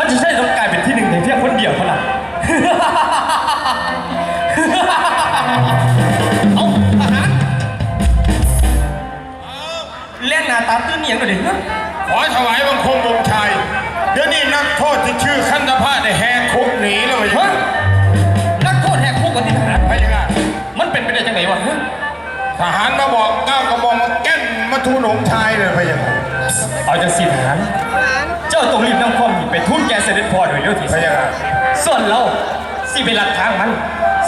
คันทชัยต้องกลายเป็นที่หนึ่งในเพียงคนเดียวเท่านั้น เอาประหารเล่นหน้าตาตื้นเนียงก็เด็กนะขอถวายบังคมองค์ชาย เดี๋ยวนี้นักโทษที่ชื่อขันธพะได้แหกคุกหนีเลยฮะนักโทษแหกคุกกับที่ทหารพะยะค่ะมันเป็นไปได้จังไหนวะฮะทหารมาบอกก้าวกระบอกมาแก้นมาทูลองค์ชายเลยพะยะค่ะเอาจะสิทหาร เจ้าต้องรีบนำความผิดไปทุ่มแกเสด็จพ่อโดยเร็วที่พะสุดยะค่ะส่วนเราสิเป็นหลักทางมัน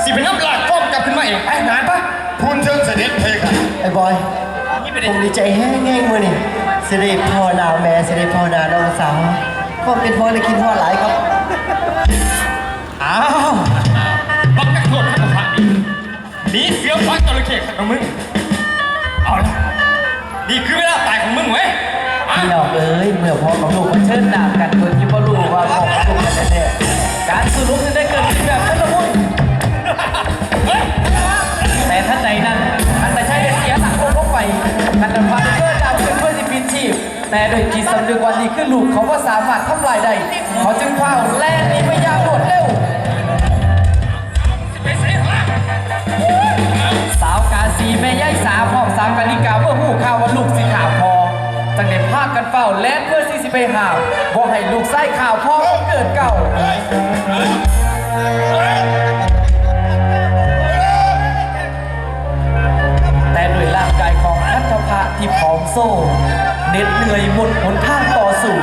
สิเป็นน้ำลายฟ้อมกลับขึ้นมาเองไอ้นานปะทูลเชิญเสด็จพะยะค่ะไอ้บอยนี่เป็นผมดีใจแห้งแห้งมือนี่เสด็จพ่อดาวแม่เสด็จพ่อดาวน้องสาวพ่อเป็นพ่อและคิดพ่อหลายครับ อ้ยเมื่อพ่อกับลูกมาเชิญดาบกันโดยที่พ่อรู้ว่าพ่อกับลูกกันแน่การสู้รบจะได้เกิดขึ้นแบบชุลมุนแต่ท่านใดนั้นท่านแต่ใช้เสียหลักลงไปท่านนำมาเพื่อดาวเป็นเพื่อนสิบินชีพแต่โดยจิตสำนึกวันนี้คือลูกเขาก็สามารถทำลายได้เขาจึงพาแล่นนี้ไปอยางรวดเร็วสาวกาสีแม่ย่ายสาวพร้อมสาวกาลิกาเมื่อหูข่าวว่าลูกสิข่าวพอจังเด็พากันเฝ้าแล่นเพื่อ ไปหาบอกให้ลูกไส้ข่าวพ่อเกิดเก่า แต่ด้วยร่างกายของอัตภะที่ผอมโซ่เหน็ดเหนื่อยหมดหนทางต่อสู้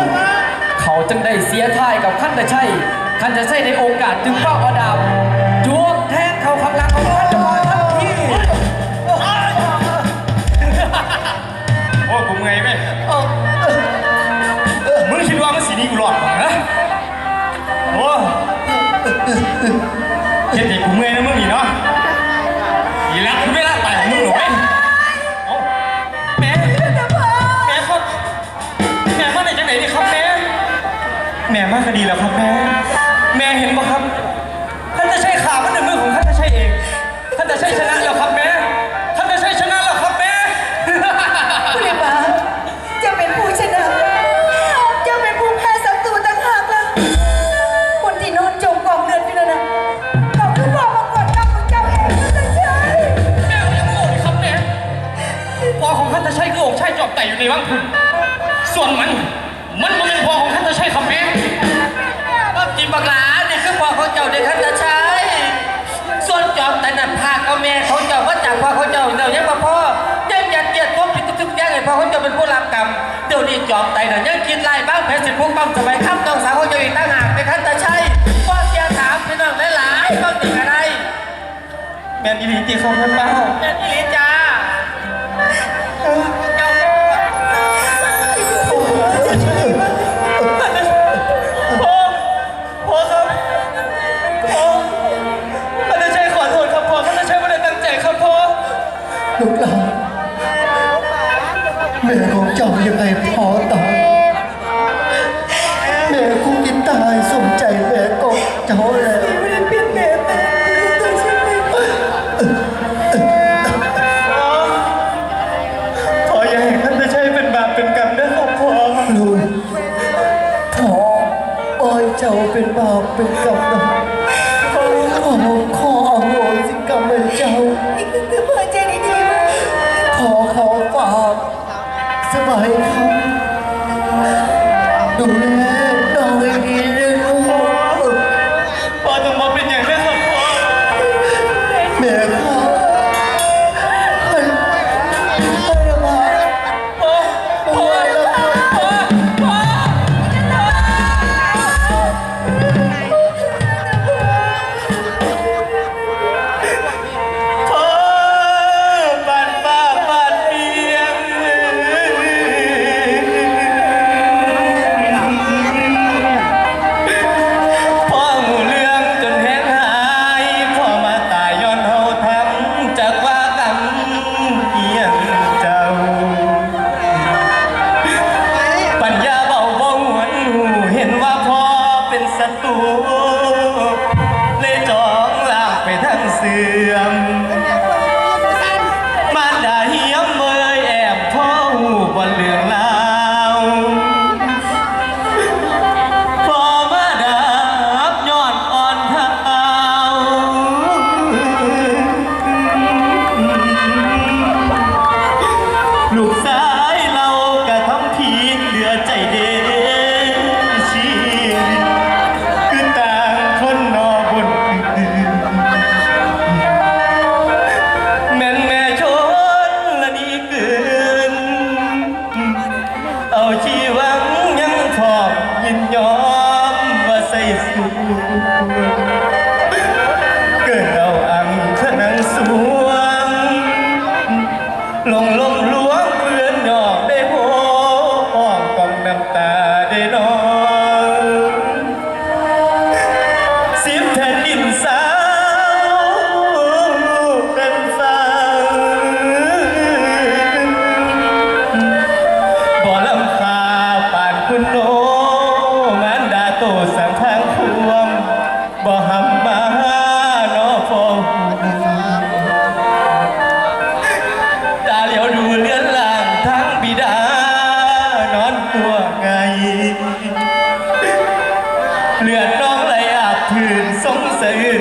เขาจึงได้เสียท่ายกับขั้นตะชัยขั้นตะชัยในโอกาสจึงเฝ้าอดาบจวงแทงเขาข้างหลังของขั้นตะพะทันทีโอ้กูเมื่อยไหม เฮ็ดให้กูเมื่อยนะมึงอีเนาะอีละคือเวลาตายของมึงหรอเว้ยเอ้าแม่แม่ครับแม่มาไหนจังไหนนี่ครับแม่แม่มาคดีแล้วครับแม่แม่เห็นปะครับท่านจะใช้ขามันในมือของท่านจะใช้เองท่านจะใช้ชนะ ส่วนมัน มันมันเป็นพ่อของท่านจะใช่ครับแม่ก็จิบักหลาเนี่ยคือพ่อของเจ้าเด็กขั้นตะชัยส่วนจอมแต่นันพาก็แม่ของเจ้าก็จากพ่อของเจ้าเดี๋ยวยังมาพ่อยังยัดเยียดพวกผิดทุกอย่างให้พ่อของเจ้าเป็นผู้รับกรรมเดี๋ยวนี้จอมไต่น่ะยังคิดไล่บ้างแผนสิพวกบ้างสมัยข้ามต้องสาวของเจ้าอีกตั้งหากในขั้นตะชัยพ่อเสียถามพี่น้องหลายๆบ้างถึงอะไรแม่อีหลีตีครับท่านป้าแม่นี่จ้าพ่อ โออย่าให้ท่นได้ใช้เป็นบาปเป็นกรนะครับพอลุนขออ้อยเจ้าเป็นบาเป็นกรนขอขออโหสิกรรมเจ้าขอเขาฝสบาย 在于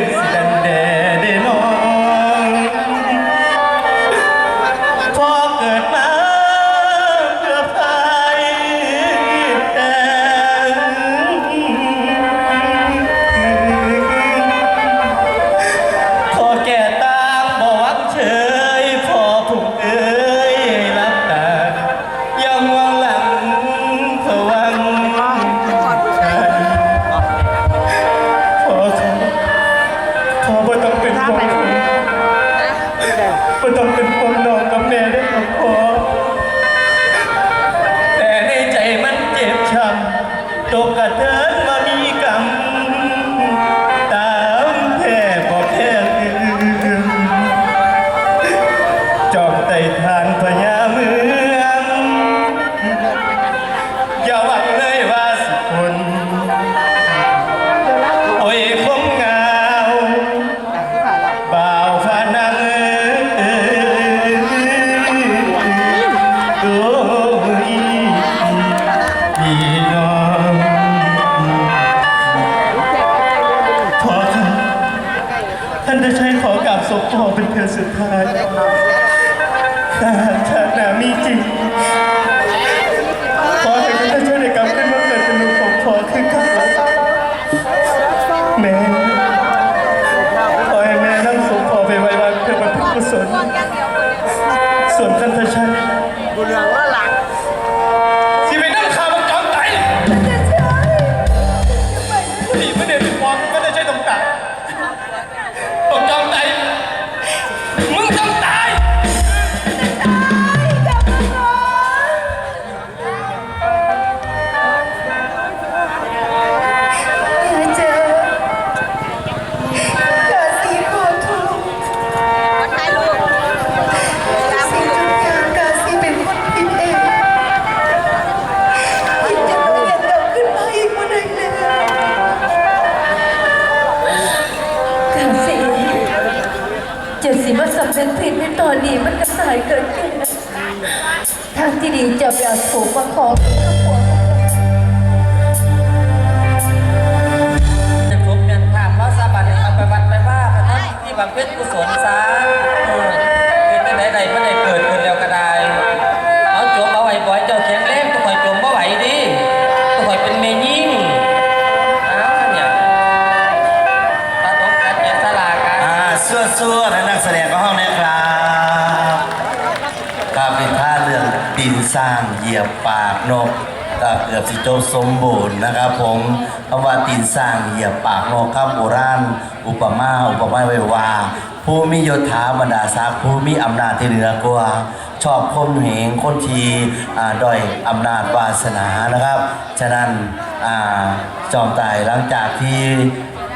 ฉันผิดในตอนนี้มันก็สายเกิดขึ้นนะทางที่ดีจะอย่าถูกมาขอเป็ครอบครัวจะพบเงินผ่านเพราะสาบันไปวัดไปว่าพต่ที่บำเพ็งกุศลซะ กก็เกือบสิจบสมบูรณ์นะครับผมคำว่าตีนสร้างเหยียบปากนกครับโบราณอุปมาอุปไมยไว้ว่า ผู้มียศถาบรรดาศักดิ์ผู้มีอำนาจที่เหนือกว่าชอบคมเหงคนทีด้อยอำนาจวาสนานะครับ ฉะนั้นอจอมตายหลังจากที่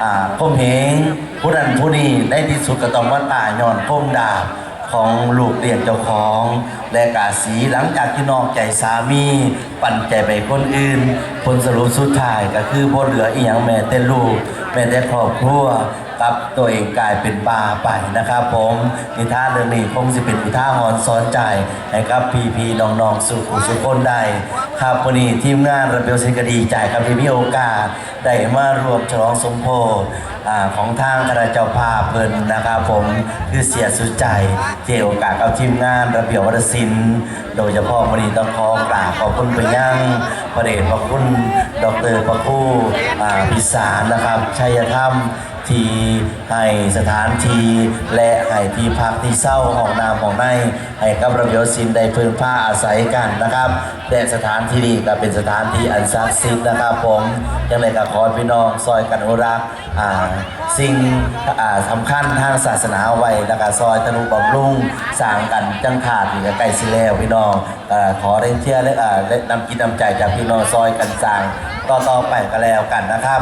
อ่าคมเหงผู้นั้นผู้นี้ได้ที่สุดก็ต้องมาตายย้อนคมดาบ ของลูกเลี้ยงเจ้าของ และกาสีหลังจากที่นอกใจสามี ปั่นใจไปคนอื่น ผลสรุปสุดท้ายก็คือพ่เหลืออีหยังแม่แต่ลูกแม่แต่ครอบครัว กับ ตัวเองกลายเป็นบาไปนะครับผมนิทานเรื่องนี้คงจะเป็นนิทานหอนสอนใจให้กับพี่พี่น้องๆสุขสุขคนได้ครับวันนี้ทีมงานระเบียวสิกดีใจครับที่มีโอกาสได้มารวมฉลองสมโภชอ่าของทางคณะเจ้าภาพเพิ่นนะครับผมคือเสียสุดใจเจโอกาสกับทีมงานระเบียบวัฒนศิลป์โดยเฉพาะวันนี้ต้องขอกราบขอบคุณไปยังพระเดชพระคุณดอกเตอรพระคู่พิสารนะครับชัยธรรม ที่ให้สถานที่และให้ที่พักที่เศร้าห้องน้ำห้องในให้กับระเบียบศิลได้พึ่งผ้าอาศัยกันนะครับและสถานที่นี้ก็เป็นสถานที่อันศักดิ์สิทธิ์นะครับผมยังไงก็ขอพี่น้องซอยกันอนุรักษ์อ่าสิ่งอ่าสำคัญทางศาสนาไว้แล้วก็ซอยธนุบำรุงสร้างกันจังขาดนี่ใกล้สิแล้วพี่น้องเอ่อขอได้เชื่อและอ่าและนำกินนำใจจากพี่น้องซอยกันสร้างต่อๆไปก็แล้วกันนะครับ